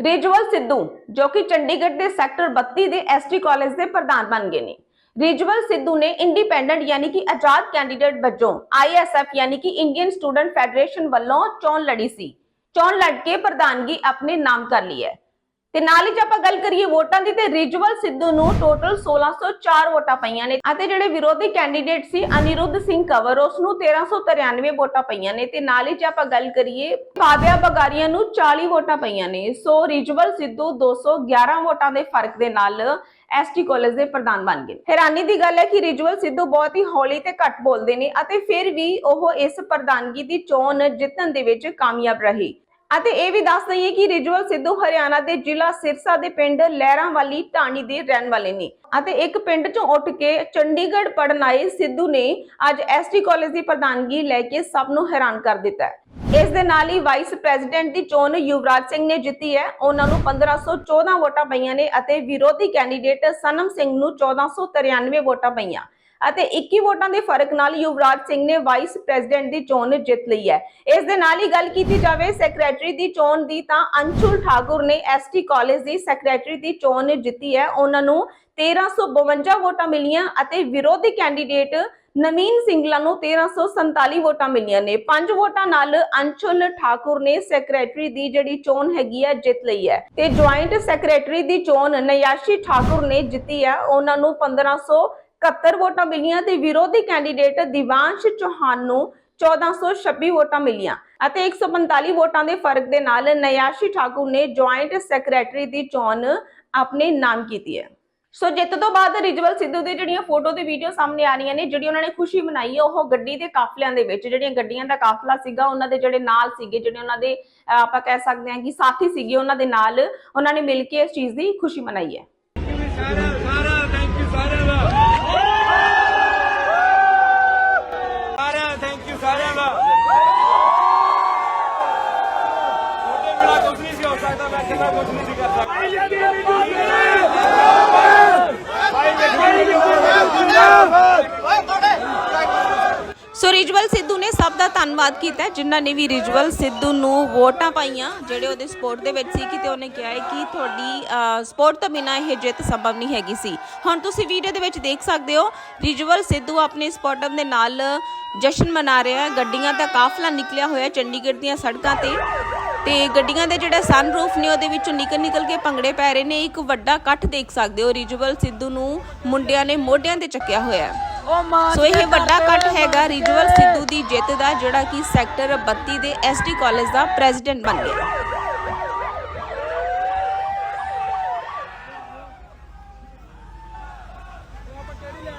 ਰਿਜਵਲ ਸਿੱਧੂ, ਜੋ ਕਿ ਚੰਡੀਗੜ੍ਹ ਦੇ ਸੈਕਟਰ 32 ਦੇ ਐਸਟੀ ਕਾਲਜ ਦੇ ਪ੍ਰਧਾਨ ਬਣ ਗਏ ਨੇ। ਰਿਜਵਲ ਸਿੱਧੂ ਨੇ ਇੰਡੀਪੈਂਡੈਂਟ ਯਾਨੀ ਕਿ ਆਜ਼ਾਦ ਕੈਂਡੀਡੇਟ ਵਜੋਂ ਆਈਐਸਐਫ ਯਾਨੀ ਕਿ ਇੰਡੀਅਨ ਸਟੂਡੈਂਟ ਫੈਡਰੇਸ਼ਨ ਵੱਲੋਂ ਚੋਣ ਲੜੀ ਸੀ। ਚੋਣ ਲੜ ਕੇ ਪ੍ਰਧਾਨਗੀ ਆਪਣੇ ਨਾਮ ਕਰ ਲਈ ਹੈ। ਤੇ ਨਾਲ ਹੀ ਜੇ ਆਪਾਂ ਗੱਲ ਕਰੀਏ ਵੋਟਾਂ ਦੀ, ਤੇ ਰਿਜਵਲ ਸਿੱਧੂ ਨੂੰ ਟੋਟਲ 1604 ਵੋਟਾਂ ਪਈਆਂ ਨੇ ਅਤੇ ਜਿਹੜੇ ਵਿਰੋਧੀ ਕੈਂਡੀਡੇਟ ਸੀ ਅਨਿਰੁੱਧ ਸਿੰਘ ਕੰਵਰ, ਉਸ ਨੂੰ 1393 ਵੋਟਾਂ ਪਈਆਂ ਨੇ ਤੇ ਨਾਲ ਹੀ ਜੇ ਆਪਾਂ ਗੱਲ ਕਰੀਏ ਕਾਬਿਆ ਬਗਾਰੀਆ ਨੂੰ 40 ਵੋਟਾਂ ਪਈਆਂ ਨੇ। ਸੋ ਰਿਜਵਲ ਸਿੱਧੂ 211 ਵੋਟਾਂ ਦੇ ਫ਼ਰਕ ਦੇ ਨਾਲ ਐਸਟੀ ਕਾਲਜ ਦੇ ਪ੍ਰਧਾਨ ਬਣ ਗਏ ਹੈਰਾਨੀ ਦੀ ਗੱਲ ਹੈ ਕਿ ਰਿਜਵਲ ਸਿੱਧੂ ਬਹੁਤ ਹੀ ਹੌਲੀ ਤੇ ਘੱਟ ਬੋਲਦੇ ਨੇ ਅਤੇ ਫਿਰ ਵੀ ਉਹ ਇਸ ਪ੍ਰਧਾਨਗੀ ਦੀ ਚੋਣ ਜਿੱਤਣ ਦੇ ਵਿੱਚ ਕਾਮਯਾਬ ਰਹੇ। ਅਤੇ ਇਹ ਵੀ ਦੱਸ ਦਈਏ ਕਿ ਰਿਜਵਲ ਸਿੱਧੂ ਹਰਿਆਣਾ ਦੇ ਜ਼ਿਲ੍ਹਾ ਸਿਰਸਾ ਦੇ ਪਿੰਡ ਲਹਿਰਾਂਵਾਲੀ ਢਾਣੀ ਦੇ ਰਹਿਣ ਵਾਲੇ ਨੇ। ਅਤੇ ਇੱਕ ਪਿੰਡ ਚੋਂ ਉੱਠ ਕੇ ਚੰਡੀਗੜ੍ਹ ਪੜਨ ਆਏ ਸਿੱਧੂ ਨੇ ਅੱਜ ਐਸਟੀ ਕਾਲਜ ਦੀ ਪ੍ਰਧਾਨਗੀ ਲੈ ਕੇ ਸਭ ਨੂੰ ਹੈਰਾਨ ਕਰ ਦਿੱਤਾ ਇਸ ਦੇ ਨਾਲ ਹੀ ਵਾਈਸ ਪ੍ਰੈਜ਼ੀਡੈਂਟ ਦੀ ਚੋਣ ਯੁਵਰਾਜ ਸਿੰਘ ਨੇ ਜਿੱਤੀ ਹੈ। ਉਹਨਾਂ ਨੂੰ 1514 ਵੋਟਾਂ ਪਈਆਂ ਨੇ ਅਤੇ ਵਿਰੋਧੀ ਕੈਂਡੀਡੇਟ ਸਨਮ ਸਿੰਘ ਨੂੰ 1493 ਵੋਟਾਂ ਪਈਆਂ। ਅਤੇ 21 ਵੋਟਾਂ ਦੇ ਫ਼ਰਕ ਨਾਲ ਯੁਵਰਾਜ ਸਿੰਘ ਨੇ ਵਾਈਸ ਪ੍ਰੈਜ਼ੀਡੈਂਟ ਦੀ ਚੋਣ ਜਿੱਤ ਲਈ ਹੈ। ਇਸ ਦੇ ਨਾਲ ਹੀ ਗੱਲ ਕੀਤੀ ਜਾਵੇ ਸੈਕਟਰੀ ਦੀ ਚੋਣ ਦੀ ਤਾਂ ਅੰਸ਼ੁਲ ਠਾਕੁਰ ਨੇ ਐਸਟੀ ਕਾਲਜ ਦੀ ਸੈਕਟਰੀ ਦੀ ਚੋਣ ਜਿੱਤੀ ਹੈ। ਉਹਨਾਂ ਨੂੰ 1352 ਵੋਟਾਂ ਮਿਲੀਆਂ ਅਤੇ ਵਿਰੋਧੀ ਕੈਂਡੀਡੇਟ ਨਵੀਨ ਸਿੰਗਲਾ ਨੂੰ 1347 ਵੋਟਾਂ ਮਿਲੀਆਂ ਨੇ। ਪੰਜ ਵੋਟਾਂ ਨਾਲ ਅੰਸ਼ੁਲ ਠਾਕੁਰ ਨੇ ਸੈਕਟਰੀ ਦੀ ਜਿਹੜੀ ਚੋਣ ਹੈਗੀ ਹੈ ਜਿੱਤ ਲਈ ਹੈ। ਤੇ ਜੁਆਇੰਟ ਸੈਕਟਰੀ ਦੀ ਚੋਣ ਨਯਾਸ਼ੀ ਠਾਕੁਰ ਨੇ ਜਿੱਤੀ ਹੈ। ਉਹਨਾਂ ਨੂੰ 1571 ਵੋਟਾਂ ਮਿਲੀਆਂ ਤੇ ਵਿਰੋਧੀ ਕੈਂਡੀਡੇਟ ਦਿਵਾਂਸ਼ ਚੌਹਾਨ ਨੂੰ 1426 ਵੋਟਾਂ ਮਿਲੀਆਂ ਅਤੇ 145 ਵੋਟਾਂ ਦੇ ਫ਼ਰਕ ਦੇ ਨਾਲ ਨਯਾਸ਼ੀ ਠਾਕੁਰ ਨੇ ਜੁਆਇੰਟ ਸੈਕਟਰੀ ਦੀ ਚੋਣ ਆਪਣੇ ਨਾਮ ਕੀਤੀ ਹੈ। ਸੋ ਜਿੱਤ ਤੋਂ ਬਾਅਦ ਰਿਜਵਲ ਸਿੱਧੂ ਦੀ ਜਿਹੜੀਆਂ ਫੋਟੋ ਤੇ ਵੀਡੀਓ ਸਾਹਮਣੇ ਆ ਰਹੀਆਂ ਨੇ, ਜਿਹੜੀ ਉਹਨਾਂ ਨੇ ਖੁਸ਼ੀ ਮਨਾਈ ਹੈ, ਉਹ ਗੱਡੀ ਦੇ ਕਾਫਲਿਆਂ ਦੇ ਵਿੱਚ, ਜਿਹੜੀਆਂ ਗੱਡੀਆਂ ਦਾ ਕਾਫਲਾ ਸੀਗਾ, ਉਹਨਾਂ ਦੇ ਜਿਹੜੇ ਨਾਲ ਸੀਗੇ, ਜਿਹੜੇ ਉਹਨਾਂ ਦੇ ਆਪਾਂ ਕਹਿ ਸਕਦੇ ਹਾਂ ਕਿ ਸਾਥੀ ਸੀਗੇ, ਉਹਨਾਂ ਦੇ ਨਾਲ ਉਹਨਾਂ ਨੇ ਮਿਲ ਕੇ ਇਸ ਚੀਜ਼ ਦੀ ਖੁਸ਼ੀ ਮਨਾਈ ਹੈ ਸਾਰਾ ਸਾਰਾ ਥੈਂਕ ਯੂ ਸਾਰਿਆਂ ਦਾ ਸਾਰਿਆਂ ਥੈਂਕ ਯੂ ਸਾਰਿਆਂ ਦਾ ਤੁਹਾਡੇ ਬਿਨਾ ਕੁਝ ਨਹੀਂ ਸੀ ਹੋ ਸਕਦਾ ਮੈਂ ਕਿਹਾ ਕੁਝ ਨਹੀਂ ਸੀ ਕਰ ਸਕਦਾ। ਭਾਈ ਲਖਵੀ ਜਿੰਦਾਬਾਦ ਸੋ ਰਿਜਵਲ ਸਿੱਧੂ ਨੇ ਸਭ ਦਾ ਧੰਨਵਾਦ ਕੀਤਾ ਜਿਨ੍ਹਾਂ ਨੇ ਵੀ ਰਿਜਵਲ ਸਿੱਧੂ ਨੂੰ ਵੋਟਾਂ ਪਾਈਆਂ। ਜਿਹੜੇ ਉਹਦੇ ਸਪੋਰਟ ਦੇ ਵਿੱਚ ਸੀ ਕਿ ਤੇ ਉਹਨੇ ਕਿਹਾ ਹੈ ਕਿ ਤੁਹਾਡੀ ਸਪੋਰਟ ਤੋਂ ਬਿਨਾ ਇਹ ਜਿੱਤ ਸੰਭਵ ਨਹੀਂ ਹੈਗੀ ਸੀ। ਹੁਣ ਤੁਸੀਂ ਵੀਡੀਓ ਦੇ ਵਿੱਚ ਦੇਖ ਸਕਦੇ ਹੋ ਰਿਜਵਲ ਸਿੱਧੂ ਆਪਣੇ ਸਪੋਰਟਮ ਦੇ ਨਾਲ ਜਸ਼ਨ ਮਨਾ ਰਿਹਾ ਹੈ। ਗੱਡੀਆਂ ਦਾ ਕਾਫਲਾ ਨਿਕਲਿਆ ਹੋਇਆ ਚੰਡੀਗੜ੍ਹ ਦੀਆਂ ਸੜਕਾਂ ਤੇ। ਤੇ ਗੱਡੀਆਂ ਦੇ ਜਿਹੜਾ ਸਨਰੂਫ ਨੇ ਉਹਦੇ ਵਿੱਚੋਂ ਨਿਕਲ ਨਿਕਲ ਕੇ ਭੰਗੜੇ ਪੈ ਰਹੇ ਨੇ। ਇੱਕ ਵੱਡਾ ਇਕੱਠ ਦੇਖ ਸਕਦੇ ਹੋ ਰਿਜਵਲ ਸਿੱਧੂ ਨੂੰ ਮੁੰਡਿਆਂ ਨੇ ਮੋਢਿਆਂ ਤੇ ਚੱਕਿਆ ਹੋਇਆ ਸੋ ਇਹ ਵੱਡਾ ਇਕੱਠ ਹੈਗਾ ਰਿਜਵਲ ਸਿੱਧੂ ਦੀ ਜਿੱਤ ਦਾ ਜਿਹੜਾ ਕਿ ਸੈਕਟਰ 32 ਦੇ ਐਸਟੀ ਕਾਲਜ ਦਾ ਪ੍ਰੈਜ਼ੀਡੈਂਟ ਬਣ ਗਿਆ।